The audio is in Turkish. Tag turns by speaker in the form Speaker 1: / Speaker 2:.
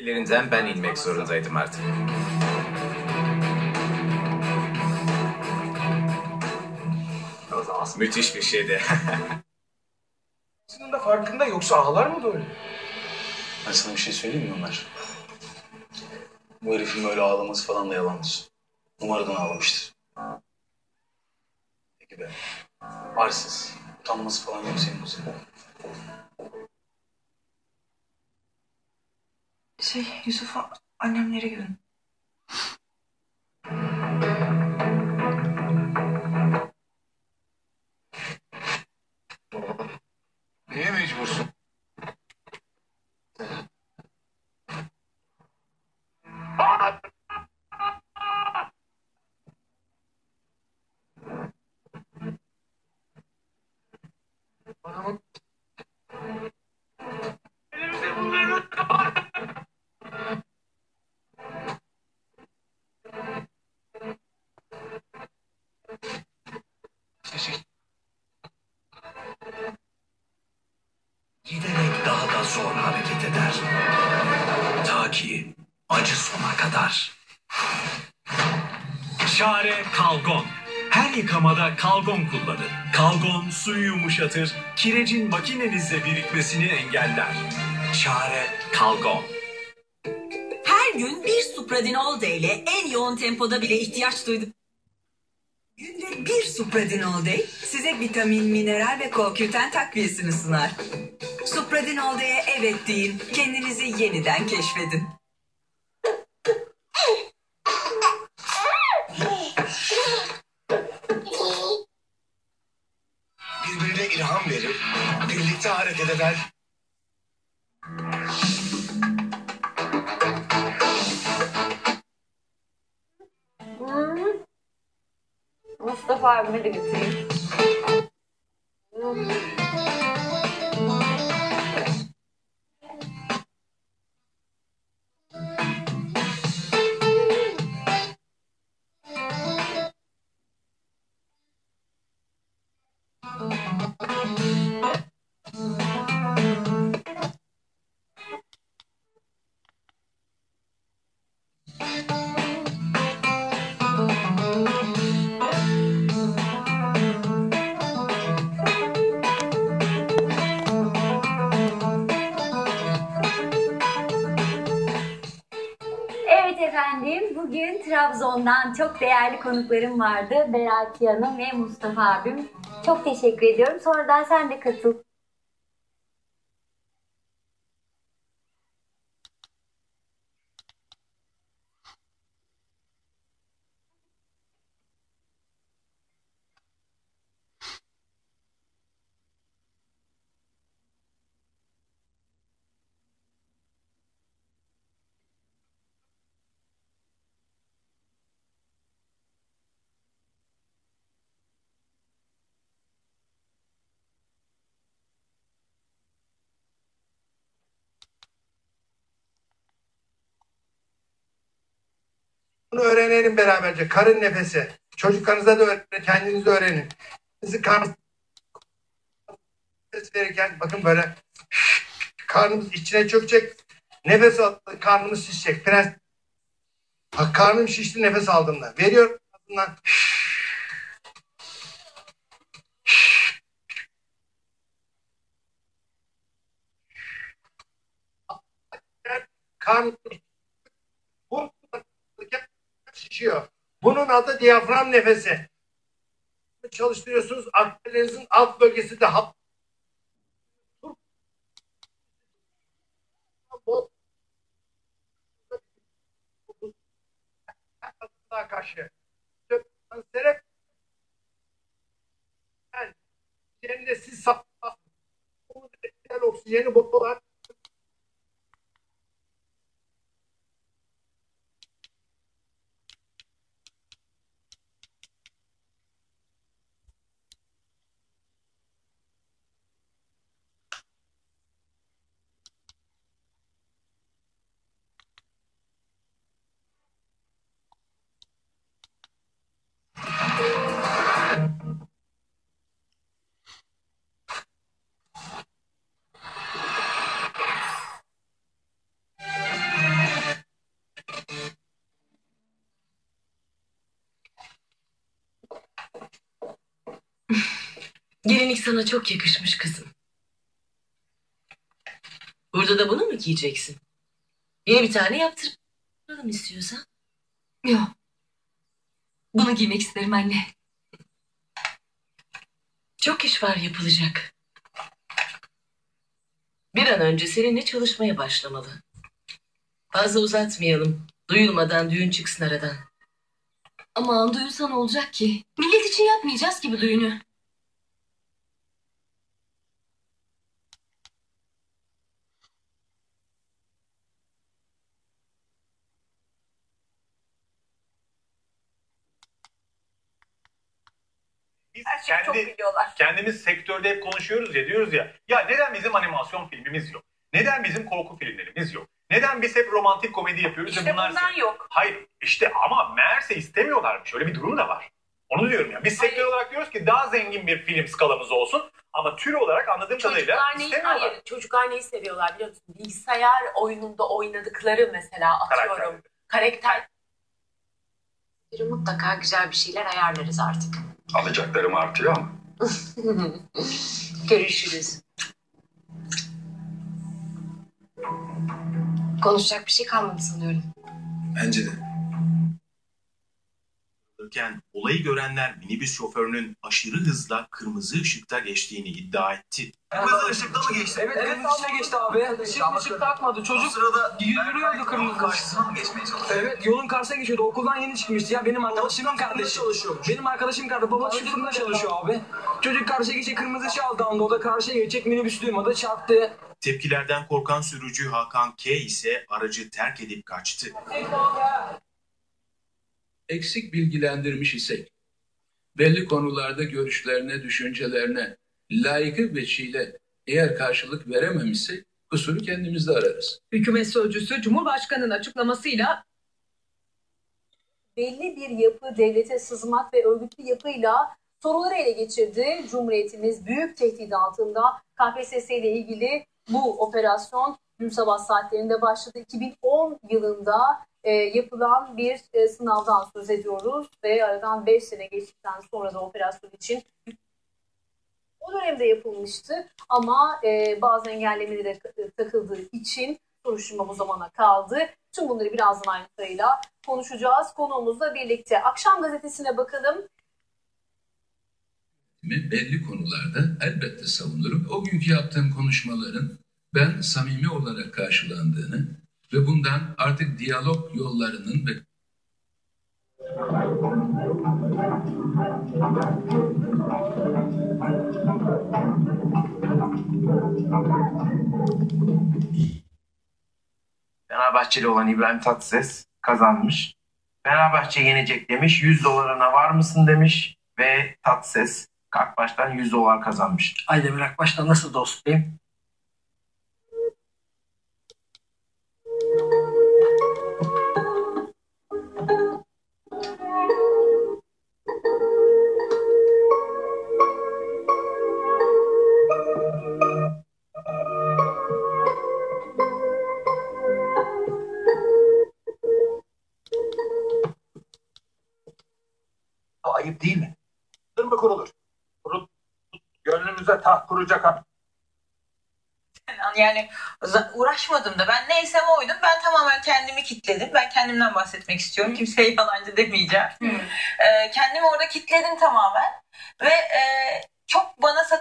Speaker 1: İlerinden ben inmek zorundaydım artık. Müthiş bir şeydi.
Speaker 2: Senin de farkında yoksa ağlar mı böyle?
Speaker 3: Ben sana bir şey söyleyeyim mi Ömer? Bu herifin böyle ağlaması falan da yalandır. Numaradan ağlamıştır. Peki be. Arsız. Utanması falan yok senin üzerine.
Speaker 4: Şey Yusuf'u annemlere görün.
Speaker 5: Giderek daha da zor hareket eder. Ta ki acı sona kadar. Çare Kalgon. Her yıkamada kalgon kullanın. Kalgon suyu yumuşatır, kirecin makinenizde birikmesini engeller. Çare Kalgon.
Speaker 6: Her gün bir Supradinol D ile en yoğun tempoda bile ihtiyaç duydum. Günde bir Supradinol D size vitamin, mineral ve CoQ10 takviyesini sunar. Supradinol D'ye evet deyin, kendinizi yeniden keşfedin.
Speaker 2: birbirine ilham verip birlikte hareket eder.
Speaker 7: Mustafa abime de götüreyim. Trabzon'dan çok değerli konuklarım vardı. Beraki Hanım ve Mustafa abim. Çok teşekkür ediyorum. Sonradan sen de katıl.
Speaker 2: Bunu öğrenelim beraberce. Karın nefesi. Çocuklarınıza da öğrenin, kendiniz de öğrenin. Sizi karnınız verirken bakın böyle karnımız içine çökecek. Nefes al, karnımız şişecek. Prens Bak karnım şişti nefes aldığımda. Veriyorum ağzından. Karn bu şişiyor. Bunun adı diyafram nefesi. Çalıştırıyorsunuz. Akciğerinizin alt bölgesi de hap. Karşı. Kansere üzerinde siz sap oksijeni bol
Speaker 8: Gelinlik sana çok yakışmış kızım. Burada da bunu mu giyeceksin? Yeni bir tane yaptıralım istiyorsan.
Speaker 9: Yok. Bunu giymek isterim anne.
Speaker 8: Çok iş var yapılacak. Bir an önce seninle çalışmaya başlamalı. Fazla uzatmayalım. Duyulmadan düğün çıksın aradan.
Speaker 9: Aman duyulsa ne olacak ki? Millet için yapmayacağız ki bu düğünü.
Speaker 10: Biz
Speaker 6: Her şeyi çok
Speaker 10: kendi,
Speaker 6: biliyorlar.
Speaker 10: kendimiz sektörde hep konuşuyoruz ya diyoruz ya ya neden bizim animasyon filmimiz yok? Neden bizim korku filmlerimiz yok? Neden biz hep romantik komedi yapıyoruz
Speaker 6: İşte
Speaker 10: bunlar...
Speaker 6: bundan yok.
Speaker 10: Hayır işte ama meğerse istemiyorlarmış. Öyle bir durum da var. Onu diyorum ya. Biz sektör olarak diyoruz ki daha zengin bir film skalamız olsun. Ama tür olarak anladığım kadarıyla
Speaker 11: Çocuklar neyi,
Speaker 10: istemiyorlar.
Speaker 11: hayır, çocuklar neyi seviyorlar biliyor musun? Bilgisayar oyununda oynadıkları mesela atıyorum.
Speaker 10: Karakter.
Speaker 11: Karakter. Mutlaka güzel bir şeyler ayarlarız artık.
Speaker 12: Alacaklarım artıyor ama.
Speaker 11: Görüşürüz. Konuşacak bir şey kalmadı sanıyorum.
Speaker 3: Bence de.
Speaker 1: Iken olayı görenler minibüs şoförünün aşırı hızla kırmızı ışıkta geçtiğini iddia etti.
Speaker 12: Kırmızı ışıkta mı geçti?
Speaker 13: Evet, kırmızı ışıkta geçti abi. Işık ışık takmadı. Çocuk
Speaker 12: sırada
Speaker 13: yürüyordu kırmızı
Speaker 12: karşısına mı geçmeye çalıştı?
Speaker 13: Evet yolun karşısına geçiyordu. Okuldan yeni çıkmıştı ya. Benim arkadaşımın kardeşi. Benim arkadaşım kardeşi. Babası şu fırında çalışıyor abi. Çocuk karşıya geçecek kırmızı ışığı aldı anda. O da karşıya geçecek minibüs duymadı çarptı.
Speaker 1: Tepkilerden korkan sürücü Hakan K ise aracı terk edip kaçtı.
Speaker 12: Eksik bilgilendirmiş isek, belli konularda görüşlerine, düşüncelerine layıkı veçile eğer karşılık verememişsek kusuru kendimizde ararız.
Speaker 14: Hükümet sözcüsü Cumhurbaşkanı'nın açıklamasıyla
Speaker 15: belli bir yapı devlete sızmak ve örgütlü yapıyla soruları ele geçirdi. Cumhuriyetimiz büyük tehdit altında. KPSS ile ilgili bu operasyon dün sabah saatlerinde başladı. 2010 yılında e, yapılan bir e, sınavdan söz ediyoruz ve aradan 5 sene geçtikten sonra da operasyon için o dönemde yapılmıştı ama e, bazı engellemelere takıldığı için soruşturma bu zamana kaldı. Tüm bunları birazdan ayrıntılarıyla konuşacağız. Konuğumuzla birlikte. Akşam gazetesine bakalım.
Speaker 12: Belli konularda elbette savunurum. O günkü yaptığım konuşmaların ben samimi olarak karşılandığını ve bundan artık diyalog yollarının ve
Speaker 16: Fenerbahçeli olan İbrahim Tatlıses kazanmış. Fenerbahçe yenecek demiş. 100 dolarına var mısın demiş. Ve Tatlıses Akbaş'tan 100 dolar kazanmış.
Speaker 13: Aydemir Akbaş'tan nasıl dostlayayım?
Speaker 2: Gönlünüze taht kuracak.
Speaker 6: Yani uğraşmadım da ben neysem oydum. Ben tamamen kendimi kitledim. Ben kendimden bahsetmek istiyorum. Kimseye yalancı demeyeceğim. Ee, kendimi orada kitledim tamamen. Ve e, çok bana sataş